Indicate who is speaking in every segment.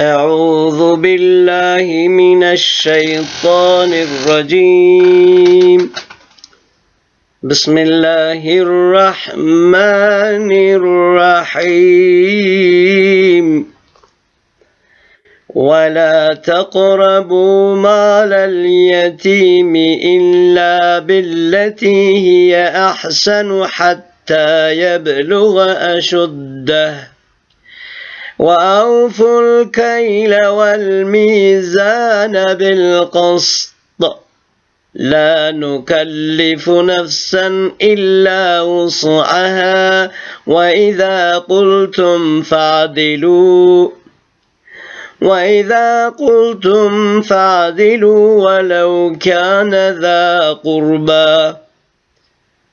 Speaker 1: أعوذ بالله من الشيطان الرجيم. بسم الله الرحمن الرحيم. ولا تقربوا مال اليتيم إلا بالتي هي أحسن حتى يبلغ أشده. وأوفوا الكيل والميزان بالقسط. لا نكلف نفسا إلا وسعها وإذا قلتم فاعدلوا وإذا قلتم فاعدلوا ولو كان ذا قربى.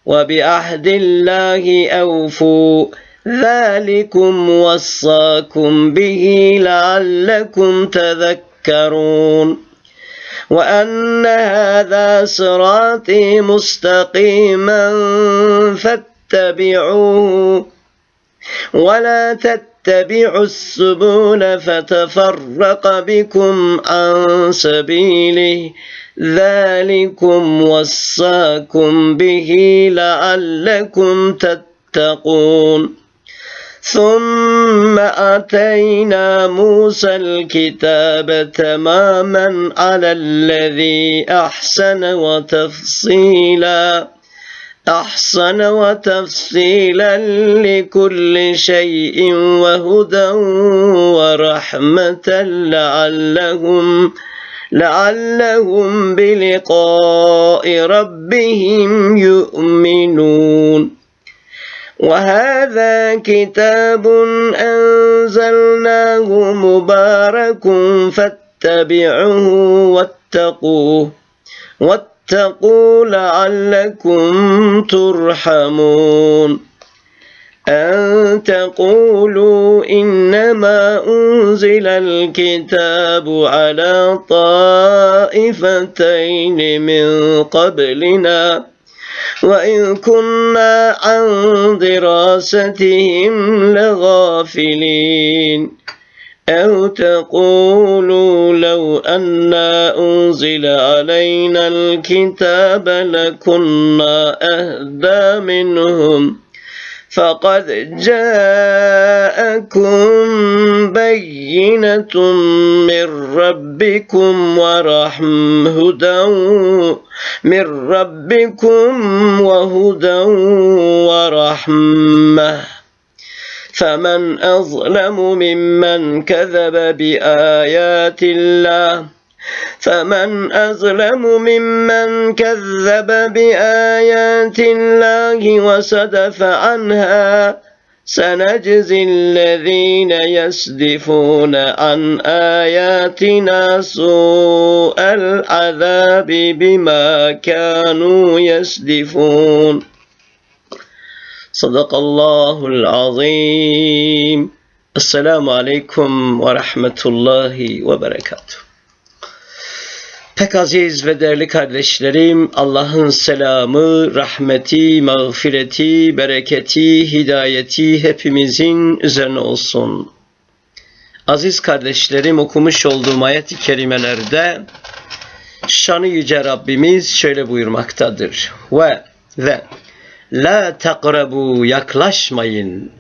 Speaker 1: وبعهد الله أوفوا. ذلكم وصاكم به لعلكم تذكرون. وأن هذا صراطي مستقيما فاتبعوه ولا تتبعوا السبل فتفرق بكم عن سبيله. ذلكم وصاكم به لعلكم تتقون. ثم أتينا موسى الكتاب تماما على الذي أحسن وتفصيلا أحسن وتفصيلا لكل شيء وهدى ورحمة لعلهم لعلهم بلقاء ربهم يؤمنون. وهذا كتاب أنزلناه مبارك فاتبعوه واتقوه واتقوا لعلكم ترحمون. أن تقولوا إنما أنزل الكتاب على طائفتين من قبلنا وإن كنا عن دراستهم لغافلين. أو تقولوا لو أنا أنزل علينا الكتاب لكنا أهدى منهم. فقد جاءكم بينة من ربكم ورحم هدى من ربكم وهدى ورحمة. فمن أظلم ممن كذب بآيات الله. فمن أظلم ممن كذب بآيات الله وصدف عنها سنجزي الذين يصدفون عن آياتنا سوء العذاب بما كانوا يصدفون صدق الله العظيم. السلام عليكم ورحمة الله وبركاته. Pek aziz ve değerli kardeşlerim, Allah'ın selamı, rahmeti, mağfireti, bereketi, hidayeti hepimizin üzerine olsun. Aziz kardeşlerim okumuş olduğum ayet-i kerimelerde şanı yüce Rabbimiz şöyle buyurmaktadır. Ve ve la takrabu yaklaşmayın.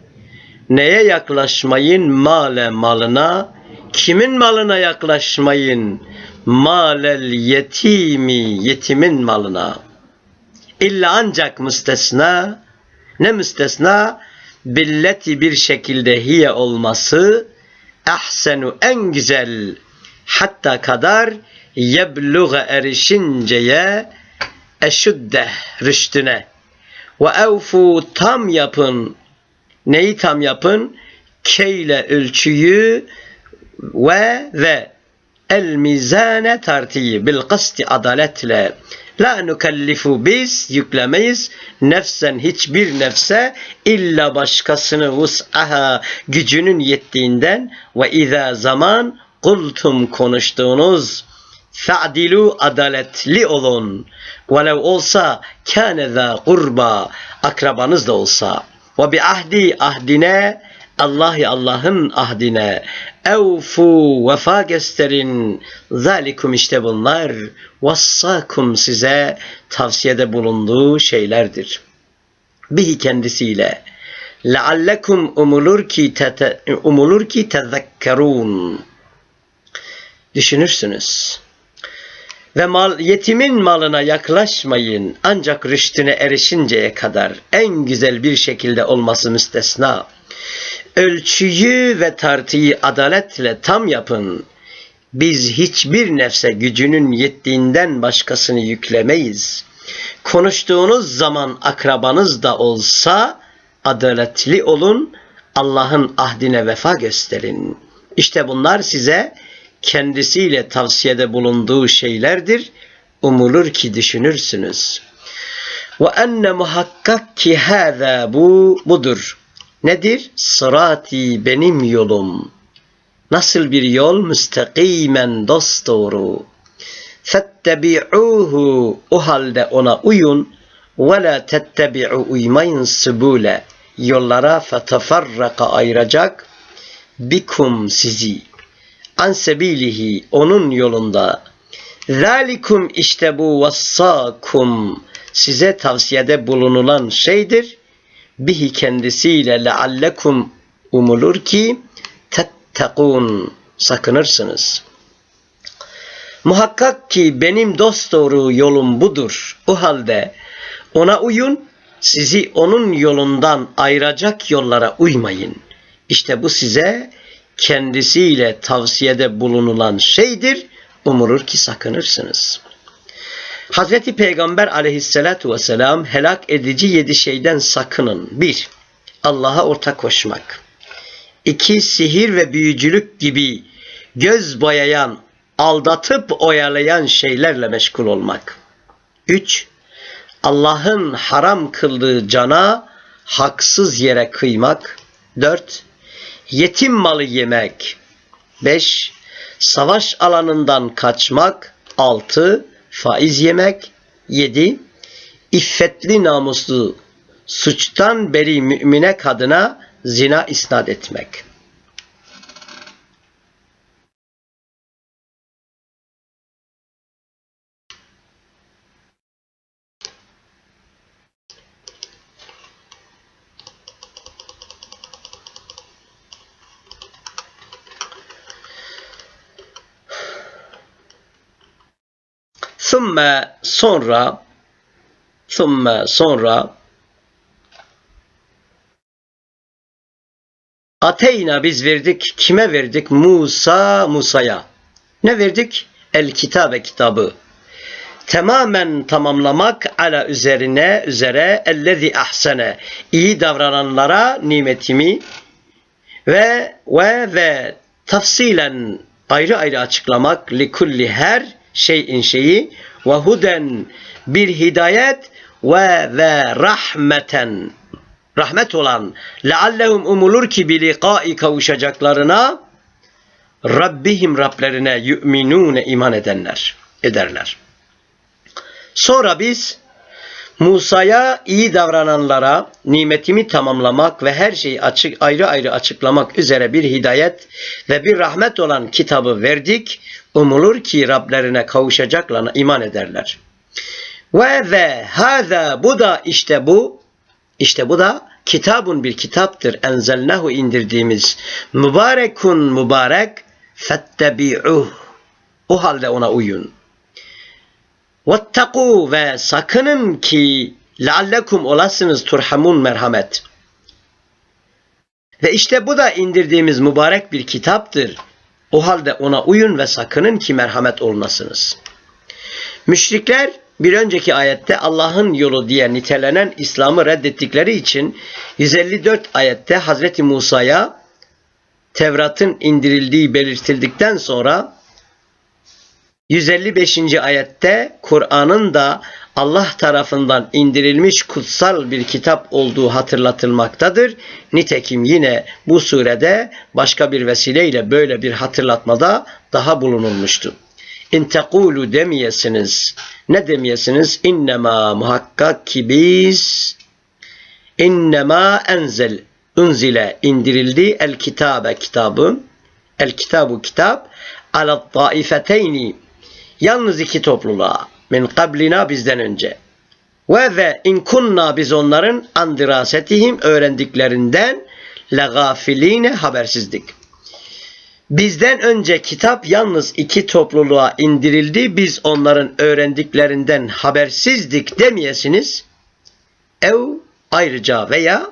Speaker 1: Neye yaklaşmayın? Male malına. Kimin malına yaklaşmayın? Malel yetimi yetimin malına. İlla ancak müstesna ne müstesna? Billeti bir şekilde hiye olması ahsenu en güzel hatta kadar yebluğa erişinceye eşüdde rüştüne. Ve evfu tam yapın. Neyi tam yapın? Keyle ölçüyü ve ve el mizane tartiyi bil kasti adaletle la nukellifu biz yüklemeyiz. Nefsen hiçbir nefse illa başkasını vus'aha gücünün yettiğinden ve izâ zaman kultum konuştuğunuz fa'dilu adaletli olun. Velev olsa kâne zâ kurba akrabanız da olsa. Ve bi ahdi ahdine Allahi Allah'ın ahdine evfu vefa gösterin. Zalikum işte bunlar vassakum size tavsiyede bulunduğu şeylerdir. Bihi kendisiyle leallekum umulur ki tete, umulur ki tezekkerun. Düşünürsünüz. Ve mal, yetimin malına yaklaşmayın ancak rüştüne erişinceye kadar en güzel bir şekilde olması müstesna. Ölçüyü ve tartıyı adaletle tam yapın. Biz hiçbir nefse gücünün yettiğinden başkasını yüklemeyiz. Konuştuğunuz zaman akrabanız da olsa adaletli olun, Allah'ın ahdine vefa gösterin. İşte bunlar size kendisiyle tavsiyede bulunduğu şeylerdir. Umulur ki düşünürsünüz. Ve enne muhakkak ki hâzâ bu budur. Nedir? Sırati benim yolum. Nasıl bir yol? Müstakimen dosdoğru. Fettebi'uhu o halde ona uyun. Ve la tettebi'u uymayın sübule. Yollara feteferraka ayıracak bikum sizi an sebilihi onun yolunda. Zalikum işte bu vassakum size tavsiyede bulunulan şeydir. Bihi kendisiyle leallekum umulur ki tettekun sakınırsınız. Muhakkak ki benim dost yolum budur. O halde ona uyun, sizi onun yolundan ayıracak yollara uymayın. İşte bu size kendisiyle tavsiyede bulunulan şeydir. Umulur ki sakınırsınız. Hazreti Peygamber aleyhissalatu vesselam helak edici yedi şeyden sakının. Bir, Allah'a ortak koşmak. İki, sihir ve büyücülük gibi göz boyayan, aldatıp oyalayan şeylerle meşgul olmak. Üç, Allah'ın haram kıldığı cana haksız yere kıymak. Dört, yetim malı yemek. 5. Savaş alanından kaçmak. 6. Faiz yemek. 7. İffetli namuslu suçtan beri mümine kadına zina isnat etmek. Sümme sonra sümme sonra Ateyna biz verdik. Kime verdik? Musa Musa'ya. Ne verdik? El kitabe kitabı. Tamamen tamamlamak ala üzerine üzere ellezi ahsene iyi davrananlara nimetimi ve ve ve tafsilen ayrı ayrı açıklamak likulli her şeyin şeyi ve huden bir hidayet ve ve rahmeten rahmet olan leallehum umulur ki bi liqai kavuşacaklarına Rabbihim Rablerine yu'minune iman edenler ederler. Sonra biz Musa'ya iyi davrananlara nimetimi tamamlamak ve her şeyi açık ayrı ayrı açıklamak üzere bir hidayet ve bir rahmet olan kitabı verdik. Umulur ki Rablerine kavuşacaklarına iman ederler. Ve ve haza bu da işte bu işte bu da kitabun bir kitaptır. Enzelnahu indirdiğimiz mübarekun mübarek fettebi'uh o halde ona uyun. Vettaku ve sakının ki leallekum olasınız turhamun merhamet. Ve işte bu da indirdiğimiz mübarek bir kitaptır. O halde ona uyun ve sakının ki merhamet olmasınız. Müşrikler bir önceki ayette Allah'ın yolu diye nitelenen İslam'ı reddettikleri için 154 ayette Hazreti Musa'ya Tevrat'ın indirildiği belirtildikten sonra 155. ayette Kur'an'ın da Allah tarafından indirilmiş kutsal bir kitap olduğu hatırlatılmaktadır. Nitekim yine bu surede başka bir vesileyle böyle bir hatırlatmada daha bulunulmuştu. İn tekulu demeyesiniz. Ne demeyesiniz? İnnemâ muhakkak ki biz innema enzel unzile indirildi el kitabe kitabı el kitabu kitap ala taifeteyni yalnız iki topluluğa min kablina bizden önce ve ve in kunna biz onların andirasetihim öğrendiklerinden legafiline habersizdik. Bizden önce kitap yalnız iki topluluğa indirildi. Biz onların öğrendiklerinden habersizdik demeyesiniz. Ev ayrıca veya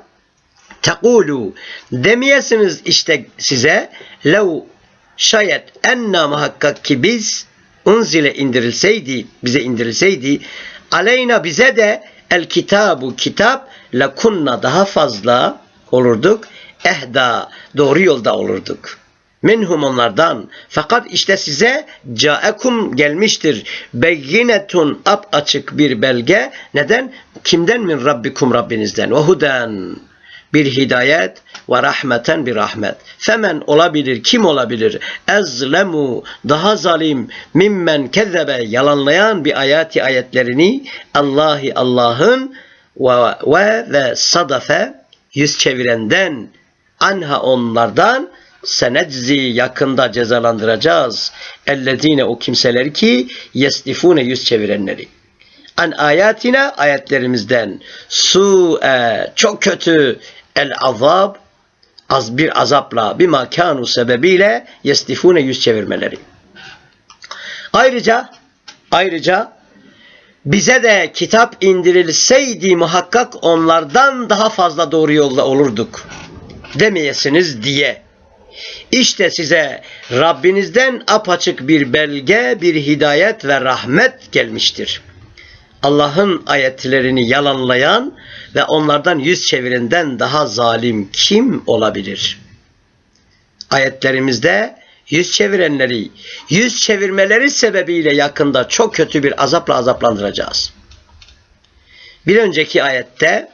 Speaker 1: tekulu demeyesiniz işte size lev şayet enna muhakkak ki biz unzile indirilseydi bize indirilseydi aleyna bize de el kitabu kitap lakunna daha fazla olurduk ehda doğru yolda olurduk. Minhum onlardan fakat işte size caekum gelmiştir. Beyinetun ap açık bir belge. Neden? Kimden min rabbikum rabbinizden? Ve huden bir hidayet ve rahmeten bir rahmet. Femen olabilir, kim olabilir? Ezlemu, daha zalim, mimmen kezzebe, yalanlayan bir ayati ayetlerini Allahi Allah'ın ve, ve, ve sadafe, yüz çevirenden, anha onlardan, seneczi yakında cezalandıracağız. Ellezine o kimseleri ki yestifune yüz çevirenleri an ayatina ayetlerimizden su e, çok kötü el azab az bir azapla bir makanu sebebiyle yestifune yüz çevirmeleri. Ayrıca ayrıca bize de kitap indirilseydi muhakkak onlardan daha fazla doğru yolda olurduk demeyesiniz diye. İşte size Rabbinizden apaçık bir belge, bir hidayet ve rahmet gelmiştir. Allah'ın ayetlerini yalanlayan ve onlardan yüz çevirenden daha zalim kim olabilir? Ayetlerimizde yüz çevirenleri, yüz çevirmeleri sebebiyle yakında çok kötü bir azapla azaplandıracağız. Bir önceki ayette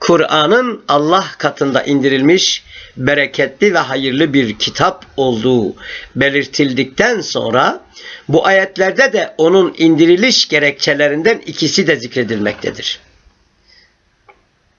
Speaker 1: Kur'an'ın Allah katında indirilmiş bereketli ve hayırlı bir kitap olduğu belirtildikten sonra bu ayetlerde de onun indiriliş gerekçelerinden ikisi de zikredilmektedir.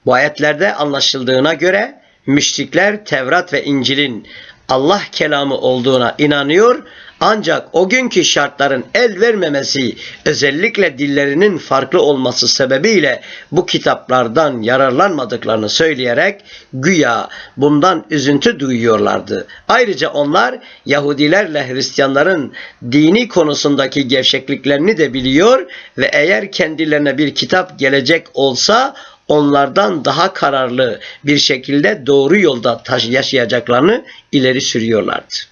Speaker 1: Bu ayetlerde anlaşıldığına göre müşrikler Tevrat ve İncil'in Allah kelamı olduğuna inanıyor ancak o günkü şartların el vermemesi özellikle dillerinin farklı olması sebebiyle bu kitaplardan yararlanmadıklarını söyleyerek güya bundan üzüntü duyuyorlardı. Ayrıca onlar Yahudilerle Hristiyanların dini konusundaki gevşekliklerini de biliyor ve eğer kendilerine bir kitap gelecek olsa onlardan daha kararlı bir şekilde doğru yolda yaşayacaklarını ileri sürüyorlardı.